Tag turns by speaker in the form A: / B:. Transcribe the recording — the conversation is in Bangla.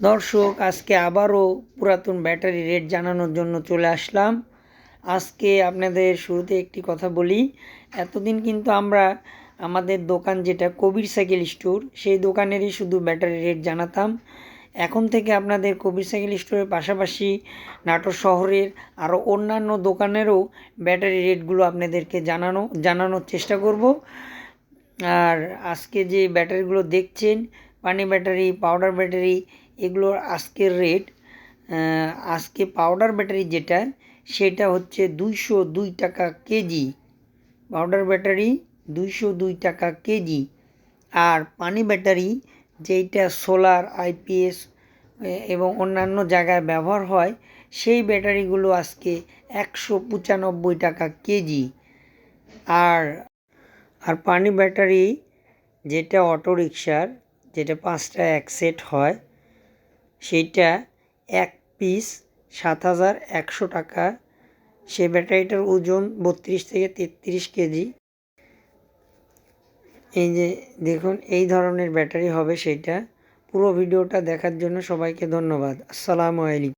A: দর্শক, আজকে আবারও পুরাতন ব্যাটারি রেট জানানোর জন্য চলে আসলাম। আজকে আপনাদের শুরুতে একটি কথা বলি। এতদিন কিন্তু আমরা আমাদের দোকান যেটা কবির সাইকেল স্টোর, সেই দোকানেরই শুধু ব্যাটারি রেট জানাতাম। এখন থেকে আপনাদের কবির সাইকেল স্টোরের পাশাপাশি নাটোর শহরের আরও অন্যান্য দোকানেরও ব্যাটারি রেটগুলো আপনাদেরকে জানানো, জানানোর চেষ্টা করব। আর আজকে যে ব্যাটারিগুলো দেখছেন, পানি ব্যাটারি, পাউডার ব্যাটারি এগুলোর আজকের রেট আজকে পাউডার ব্যাটারি যেটা, সেটা হচ্ছে দুইশো দুই টাকা কেজি পাউডার ব্যাটারি দুইশো দুই টাকা কেজি আর পানি ব্যাটারি যেইটা সোলার আইপিএস এবং অন্যান্য জায়গায় ব্যবহার হয়, সেই ব্যাটারিগুলো আজকে একশো পঁচানব্বই টাকা কেজি আর আর পানি ব্যাটারি যেটা অটো রিক্সার যেটা পাঁচটা এক সেট হয় সেইটা এক পিস সাত হাজার একশো টাকা। সে ব্যাটারিটার ওজন বত্রিশ থেকে তেত্রিশ কেজি। এই যে দেখুন, এই ধরনের ব্যাটারি হবে সেইটা। পুরো ভিডিওটা দেখার জন্য সবাইকে ধন্যবাদ। আসসালামু আলাইকুম।